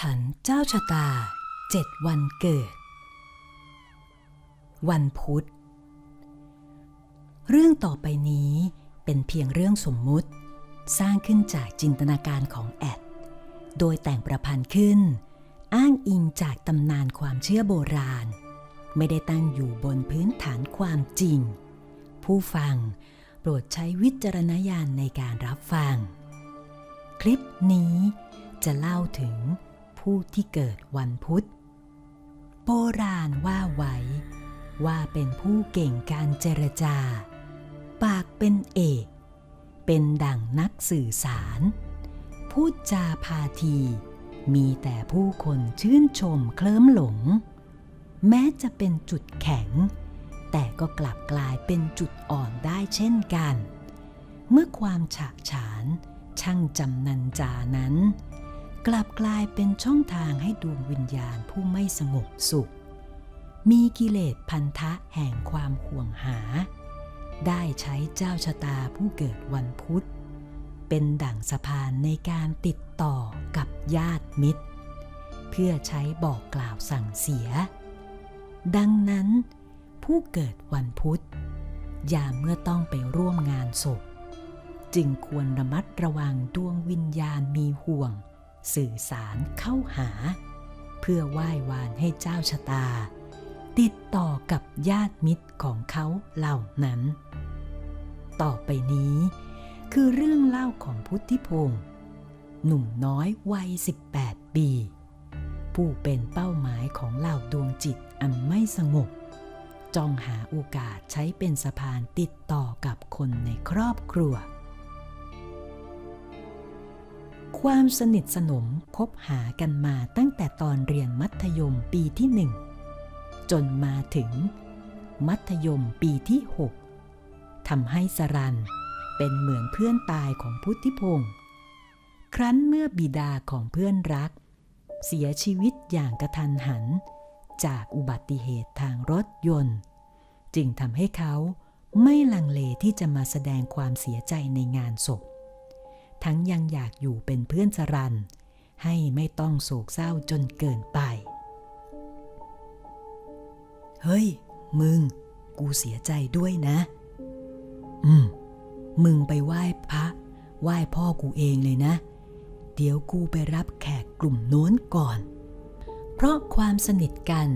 ถรรพ์เจ้าชะตาเจ็ดวันเกิด วันพุธ เรื่องต่อไปนี้เป็นเพียงเรื่องสมมุติ สร้างขึ้นจากจินตนาการของแอด โดยแต่งประพันธ์ขึ้น อ้างอิงจากตำนานความเชื่อโบราณ ไม่ได้ตั้งอยู่บนพื้นฐานความจริง ผู้ฟังโปรดใช้วิจารณญาณในการรับฟัง คลิปนี้จะเล่าถึง ผู้ที่เกิดวันพุธ โบราณว่าไว้ ว่าเป็นผู้เก่งการเจรจา ปากเป็นเอก เป็นดั่งนักสื่อสาร พูดจาพาที มีแต่ผู้คนชื่นชมเคลิ้มหลง แม้จะเป็นจุดแข็ง แต่ก็กลับกลายเป็นจุดอ่อนได้เช่นกัน เมื่อความฉะฉานช่างจำนันจานั้น กลับกลายเป็นช่องทางให้ดวงวิญญาณผู้ไม่สงบสุข มีกิเลสพันธะแห่งความห่วงหา ได้ใช้เจ้าชะตาผู้เกิดวันพุธ เป็นดั่งสะพานในการติดต่อกับญาติมิตร เพื่อใช้บอกกล่าวสั่งเสีย ดังนั้น ผู้เกิดวันพุธ ยามเมื่อต้องไปร่วมงานศพ จึงควรระมัดระวังดวงวิญญาณมีห่วง สื่อสารเข้าหา เพื่อไหว้วานให้เจ้าชะตา ติดต่อกับญาติมิตรของเขาเหล่านั้น ต่อไปนี้คือเรื่องเล่าของพุทธิพงศ์หนุ่มน้อยวัย 18 ปี ผู้เป็นเป้าหมายของเหล่าดวงจิตอันไม่สงบจ้องหาโอกาสใช้เป็นสะพานติดต่อกับคนในครอบครัว ความสนิทสนมคบหากันมาตั้งแต่ตอนเรียนมัธยมปีที่หนึ่งจนมาถึง มัธยมปีที่6ทำให้สรันเป็นเหมือนเพื่อนตายของพุทธิพงศ์ครั้นเมื่อบิดาของเพื่อนรัก เสียชีวิตอย่างกระทันหัน จากอุบัติเหตุทางรถยนต์ จึงทำให้เขาไม่ลังเลที่จะมาแสดงความเสียใจในงานศพ ทั้งยังอยากอยู่เป็นเพื่อนสรัน ให้ไม่ต้องโศกเศร้าจนเกินไป เฮ้ย มึง กูเสียใจด้วยนะ อืม มึงไปไหว้พระ ไหว้พ่อกูเองเลยนะ เดี๋ยวกูไปรับแขกกลุ่มโน้นก่อน เพราะความสนิทกัน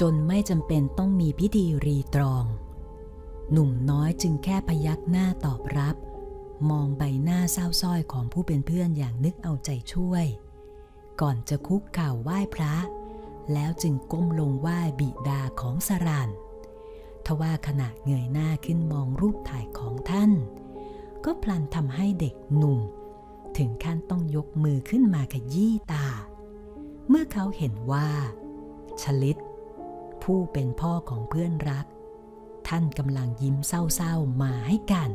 จนไม่จำเป็นต้องมีพิธีรีตรอง หนุ่มน้อยจึงแค่พยักหน้าตอบรับ มองใบหน้าเศร้าส้อยของผู้เป็นเพื่อนอย่างนึกเอาใจช่วย ก่อนจะคุกเข่าไหว้พระ แล้วจึงก้มลงไหว้บิดาของสรานทว่าขณะเงยหน้าขึ้นมองรูปถ่ายของท่าน ก็พลันทำให้เด็กหนุ่ม ถึงขั้นต้องยกมือขึ้นมาขยี้ตา เมื่อเขาเห็นว่าชลิต ผู้เป็นพ่อของเพื่อนรัก ท่านกำลังยิ้มเศร้าๆมาให้กัน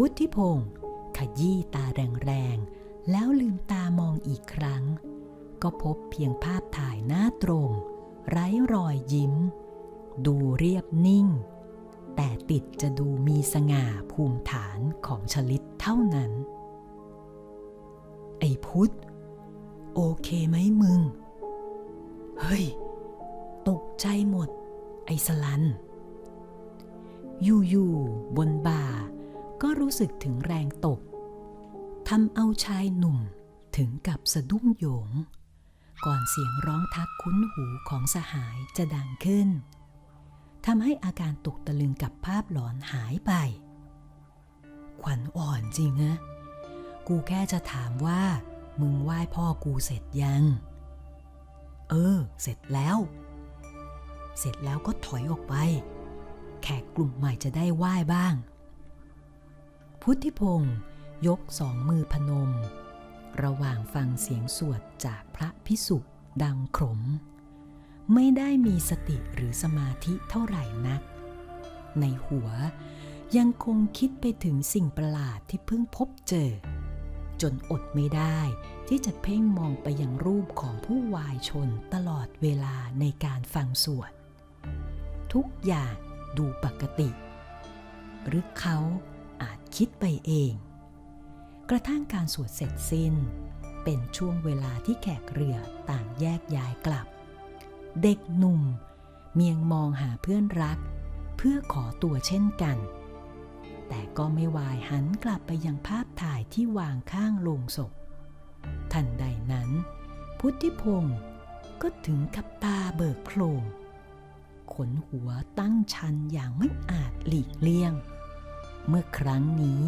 พุทธิพงศ์ขยี้ตาแรงๆ แล้วลืมตามองอีกครั้ง ก็พบเพียงภาพถ่ายหน้าตรง ไร้รอยยิ้ม ดูเรียบนิ่ง แต่ติดจะดูมีสง่าภูมิฐานของชลิตเท่านั้น ไอ้พุทธ โอเคไหมมึง เฮ้ย ตกใจหมด ไอ้สลัน อยู่ๆบนบ่า ก็รู้สึกถึงแรงตกทำเอาชายหนุ่มถึงกับสะดุ้งโหยง ก่อนเสียงร้องทักคุ้นหูของสหายจะดังขึ้นทำให้อาการตกตะลึงกับภาพหลอนหายไป ขวัญอ่อนจริงนะ กูแค่จะถามว่า มึงไหว้พ่อกูเสร็จยัง เออ เสร็จแล้ว เสร็จแล้วก็ถอยออกไป แขกกลุ่มใหม่จะได้ไหว้บ้าง พุทธิพงศ์ยกสองมือพนม ระหว่างฟังเสียงสวดจากพระพิสุดังขม ไม่ได้มีสติหรือสมาธิเท่าไหร่นัก ในหัวยังคงคิดไปถึงสิ่งประหลาดที่เพิ่งพบเจอ จนอดไม่ได้ที่จะเพ่งมองไปยังรูปของผู้วายชนตลอดเวลาในการฟังสวด ทุกอย่างดูปกติ หรือเขา อาจคิดไปเอง กระทั่งการสวดเสร็จสิ้น เป็นช่วงเวลาที่แขกเรือต่างแยกย้ายกลับ เด็กหนุ่ม เมียงมองหาเพื่อนรัก เพื่อขอตัวเช่นกัน แต่ก็ไม่วายหันกลับไปยังภาพถ่ายที่วางข้างโลงศพ ทันใดนั้น พุทธิพงศ์ก็ถึงกับตาเบิกโพลงขนหัวตั้งชันอย่างไม่อาจหลีกเลี่ยง เมื่อครั้งนี้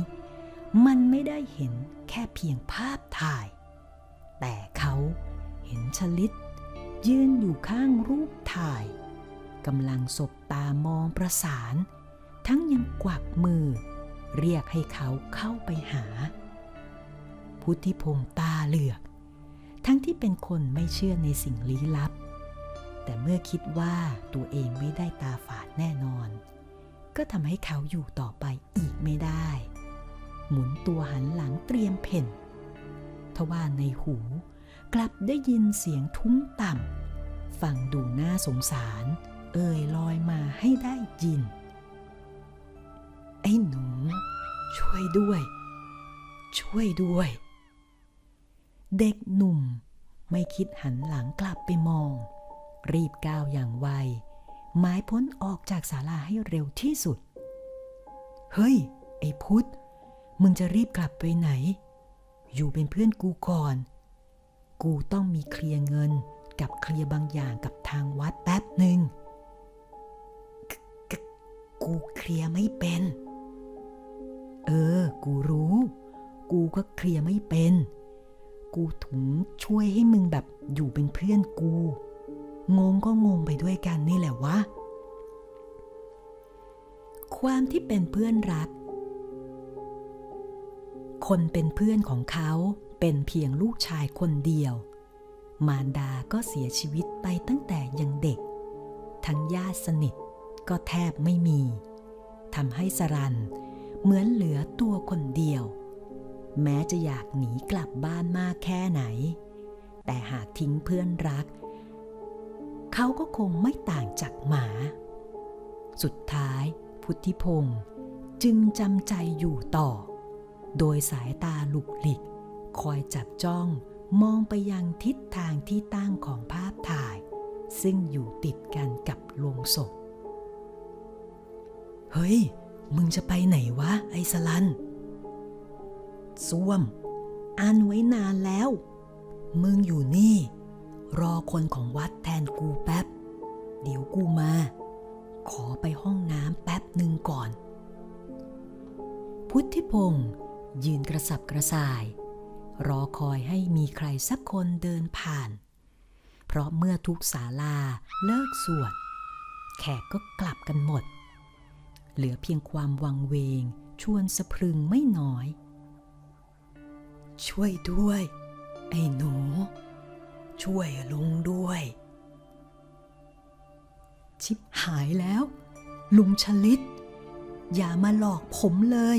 มันไม่ได้เห็นแค่เพียงภาพถ่าย แต่เขาเห็นชลิต ยืนอยู่ข้างรูปถ่ายกำลังสบตามองประสาน ทั้งยังกวักมือ เรียกให้เขาเข้าไปหา พุทธิพงศ์ตาเหลือก ทั้งที่เป็นคนไม่เชื่อในสิ่งลี้ลับ แต่เมื่อคิดว่าตัวเองไม่ได้ตาฝาดแน่นอน ก็ทำให้เขาอยู่ต่อไปอีกไม่ได้ หมุนตัวหันหลังเตรียมเพ่นทว่าในหูกลับได้ยินเสียงทุ้มต่ำฟังดูน่าสงสาร เอ่ยลอยมาให้ได้ยิน ไอ้หนู ช่วยด้วย ช่วยด้วย เด็กหนุ่มไม่คิดหันหลังกลับไปมอง รีบก้าวอย่างไว หมายพ้นออกจากศาลาให้เร็วที่สุด เฮ้ย ไอ้พุทธ มึงจะรีบกลับไปไหน อยู่เป็นเพื่อนกูก่อน กูต้องมีเคลียร์เงินกับเคลียร์บางอย่างกับทางวัดแป๊บหนึ่งกกกูเคลียร์ไม่เป็น เออ กูรู้ กูก็เคลียร์ไม่เป็น กูถึงช่วยให้มึงแบบอยู่เป็นเพื่อนกู งงก็งงไปด้วยกันนี่แหละวะ ความที่เป็นเพื่อนรัก คนเป็นเพื่อนของเขาเป็นเพียงลูกชายคนเดียว มารดาก็เสียชีวิตไปตั้งแต่ยังเด็ก ทั้งญาติสนิทก็แทบไม่มีทำให้สรันเหมือนเหลือตัวคนเดียว แม้จะอยากหนีกลับบ้านมากแค่ไหน แต่หากทิ้งเพื่อนรัก เขาก็คงไม่ต่างจากหมา สุดท้าย พุทธิพงศ์จึงจำใจอยู่ต่อ โดยสายตาหลุกหลิก คอยจับจ้องมองไปยังทิศทางที่ตั้งของภาพถ่าย ซึ่งอยู่ติดกันกับโลงศพ เฮ้ย มึงจะไปไหนวะ ไอ้สลันส้วมอ่านไว้นานแล้ว มึงอยู่นี่ รอคนของวัดแทนกูแป๊บ เดี๋ยวกูมา ขอไปห้องน้ำแป๊บหนึ่งก่อน พุทธิพงศ์ยืนกระสับกระส่าย รอคอยให้มีใครสักคนเดินผ่าน เพราะเมื่อทุกศาลาเลิกสวด แขกก็กลับกันหมด เหลือเพียงความวังเวงชวนสะพรึงไม่น้อย ช่วยด้วย ไอ้หนู ช่วยลุงด้วย ชิบหายแล้ว ลุงชลิต อย่ามาหลอกผมเลย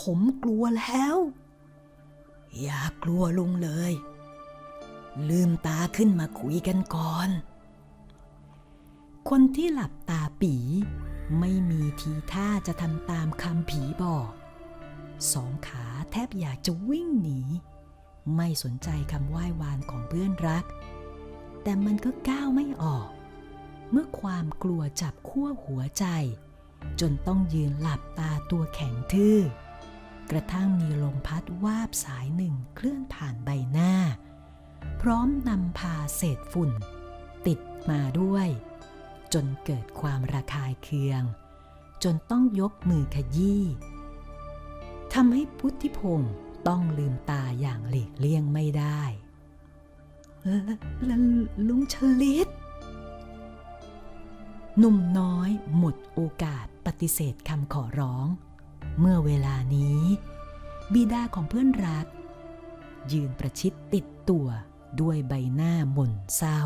ผมกลัวแล้ว อย่ากลัวลุงเลย ลืมตาขึ้นมาคุยกันก่อน คนที่หลับตาปีไม่มีทีท่าจะทำตามคำผีบอก สองขาแทบอยากจะวิ่งหนี ไม่สนใจคำไหว้วานของเพื่อนรัก แต่มันก็ก้าวไม่ออก เมื่อความกลัวจับขั้วหัวใจ จนต้องยืนหลับตาตัวแข็งทื่อ กระทั่งมีลมพัดวาบสายหนึ่งเคลื่อนผ่านใบหน้า พร้อมนำพาเศษฝุ่น ติดมาด้วย จนเกิดความระคายเคือง จนต้องยกมือขยี้ทำให้พุทธิพงศ์ ต้องลืมตาอย่างหลีกเลี่ยงไม่ได้ลลลุงชลิตหนุ่มน้อยหมดโอกาสปฏิเสธคำขอร้อง เมื่อเวลานี้ บิดาของเพื่อนรัก ยืนประชิดติดตัวด้วยใบหน้าหม่นเศร้า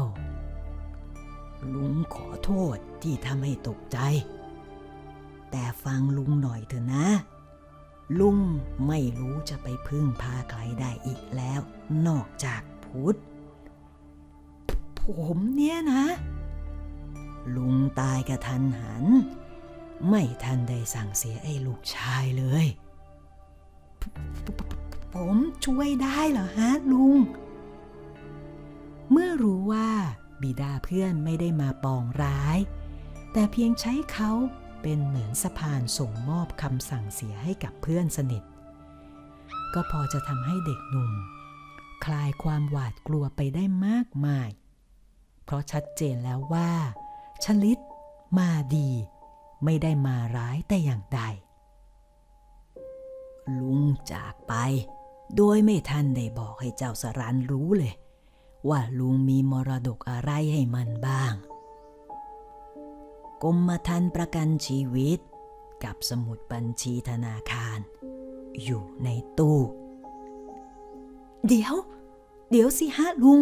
ลุงขอโทษที่ทำให้ตกใจ แต่ฟังลุงหน่อยเถอะนะ ลุงไม่รู้จะไปพึ่งพาใครได้อีกแล้ว นอกจากพุทธ ผมเนี่ยนะ ลุงตายกระทันหัน ไม่ทันได้สั่งเสียไอ้ลูกชายเลย ผมช่วยได้เหรอฮะลุง เมื่อรู้ว่าบิดาเพื่อนไม่ได้มาปองร้าย แต่เพียงใช้เขา เป็นเหมือนสะพานส่งมอบคำสั่งเสียให้กับเพื่อนสนิท ก็พอจะทำให้เด็กหนุ่ม คลายความหวาดกลัวไปได้มากมาย เพราะชัดเจนแล้วว่าชลิตมาดี ไม่ได้มาร้ายแต่อย่างใด ลุงจากไป โดยไม่ทันได้บอกให้เจ้าสรันรู้เลย ว่าลุงมีมรดกอะไรให้มันบ้าง กรมธรรม์ประกันชีวิต กับสมุดบัญชีธนาคาร อยู่ในตู้ เดี๋ยว เดี๋ยวสิฮะลุง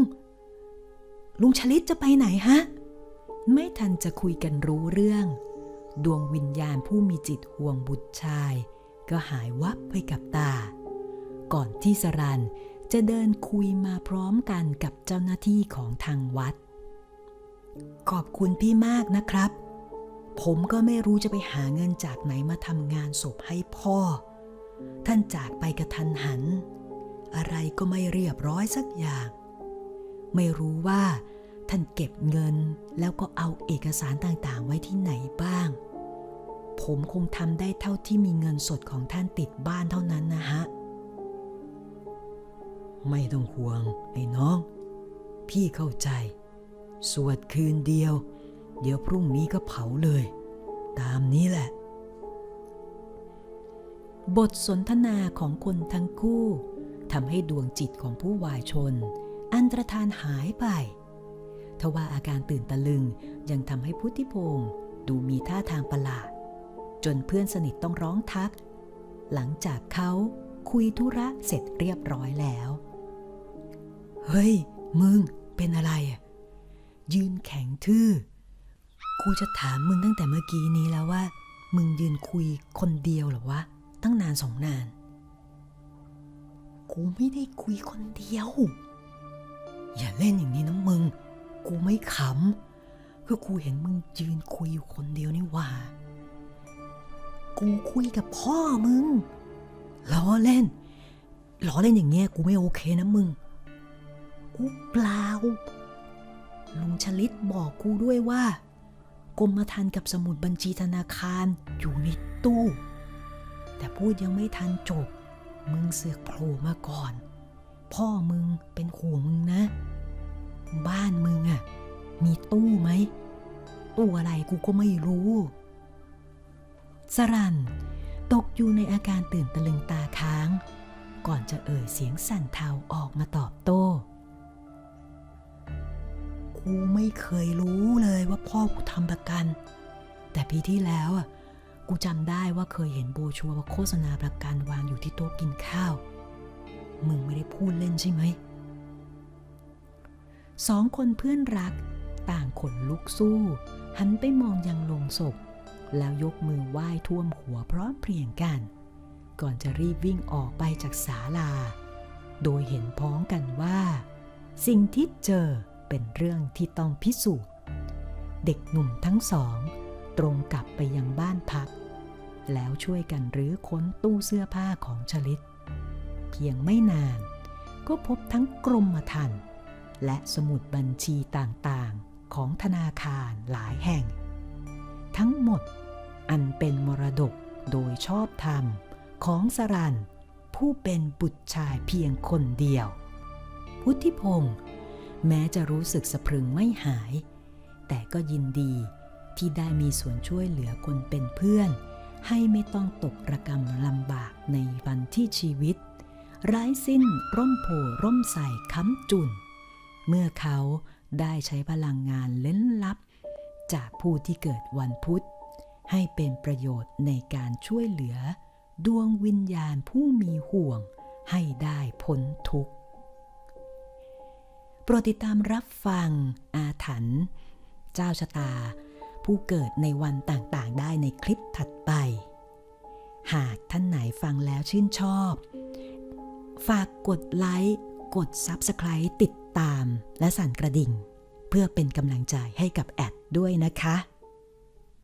ลุงชลิตจะไปไหนฮะ ไม่ทันจะคุยกันรู้เรื่อง ดวงวิญญาณผู้มีจิตห่วงบุตรชาย ก็หายวับไปกับตา ก่อนที่สรันจะเดินคุยมาพร้อมกันกับเจ้าหน้าที่ของทางวัด ขอบคุณพี่มากนะครับ ผมก็ไม่รู้จะไปหาเงินจากไหนมาทำงานศพให้พ่อ ท่านจากไปกระทันหัน อะไรก็ไม่เรียบร้อยสักอย่าง ไม่รู้ว่า ท่านเก็บเงินแล้วก็เอาเอกสารต่างๆ ไว้ที่ไหนบ้าง ผมคงทำได้เท่าที่มีเงินสดของท่านติดบ้านเท่านั้นนะฮะ ไม่ต้องห่วงไอ้น้อง พี่เข้าใจ สวดคืนเดียว เดี๋ยวพรุ่งนี้ก็เผาเลย ตามนี้แหละ บทสนทนาของคนทั้งคู่ทำให้ดวงจิตของผู้วายชน อันตรธานหายไป ทว่าอาการตื่นตะลึงยังทำให้พุทธิพงศ์ดูมีท่าทางประหลาด จนเพื่อนสนิทต้องร้องทัก หลังจากเขาคุยธุระเสร็จเรียบร้อยแล้ว เฮ้ย มึงเป็นอะไร ยืนแข็งทื่อ กูจะถามมึงตั้งแต่เมื่อกี้นี้แล้วว่า มึงยืนคุยคนเดียวหรอวะ ตั้งนานสองนาน กูไม่ได้คุยคนเดียว อย่าเล่นอย่างนี้นะมึง กูไม่ขำคือกูเห็นมึงยืนคุยอยู่คนเดียวนี่ว่า กูคุยกับพ่อมึงล้อเล่นล้อเล่นอย่างเงี้ยกูไม่โอเคนะมึง กูเปล่าลุงชลิตบอกกูด้วยว่า กรมธรรม์กับสมุดบัญชีธนาคารอยู่ในตู้ แต่พูดยังไม่ทันจบ มึงเสือกโผล่มาก่อน พ่อมึงเป็นห่วงมึงนะ บ้านมึงอะมีตู้ไหม ตู้อะไรกูก็ไม่รู้สรันตกอยู่ในอาการตื่นตะลึงตาค้าง ก่อนจะเอ่ยเสียงสั่นเทาออกมาตอบโต้ กูไม่เคยรู้เลยว่าพ่อกูทำประกัน แต่ปีที่แล้วอะกูจำได้ว่าเคยเห็นโบชัวร์ว่าโฆษณาประกันวางอยู่ที่โต๊ะกินข้าว มึงไม่ได้พูดเล่นใช่ไหม สองคนเพื่อนรัก ต่างขนลุกสู้ หันไปมองยังลงศพ แล้วยกมือไหว้ท่วมหัวพร้อมเพรียงกัน ก่อนจะรีบวิ่งออกไปจากศาลา โดยเห็นพ้องกันว่า สิ่งที่เจอ เป็นเรื่องที่ต้องพิสูจน์ เด็กหนุ่มทั้งสอง ตรงกลับไปยังบ้านพัก แล้วช่วยกันรื้อค้นตู้เสื้อผ้าของชลิต เพียงไม่นาน ก็พบทั้งกรมธรรม์และสมุดบัญชีต่างๆ ของธนาคารหลายแห่ง ทั้งหมดอันเป็นมรดกโดยชอบธรรมของสรันผู้เป็นบุตรชายเพียงคนเดียว พุทธิพงศ์ แม้จะรู้สึกสะพรึงไม่หาย แต่ก็ยินดีที่ได้มีส่วนช่วยเหลือคนเป็นเพื่อน ให้ไม่ต้องตกระกรรมลำบากในวันที่ชีวิตไร้สิ้นร่มโพร่มใส่ค้ำจุน เมื่อเขาได้ใช้พลังงานเล้นลับ จากผู้ที่เกิดวันพุธ ให้เป็นประโยชน์ในการช่วยเหลือ ดวงวิญญาณผู้มีห่วงให้ได้พ้นทุกข์ ปรดติดตามรับฟังอาถรรพ์เจ้าชะตา ผู้เกิดในวันต่างๆ ได้ในคลิปถัดไป หากท่านไหนฟังแล้วชื่นชอบ ฝากกดไลค์ กด Subscribe ติดตามและสั่นกระดิ่ง เพื่อเป็นกำลังใจให้กับแอดด้วยนะคะ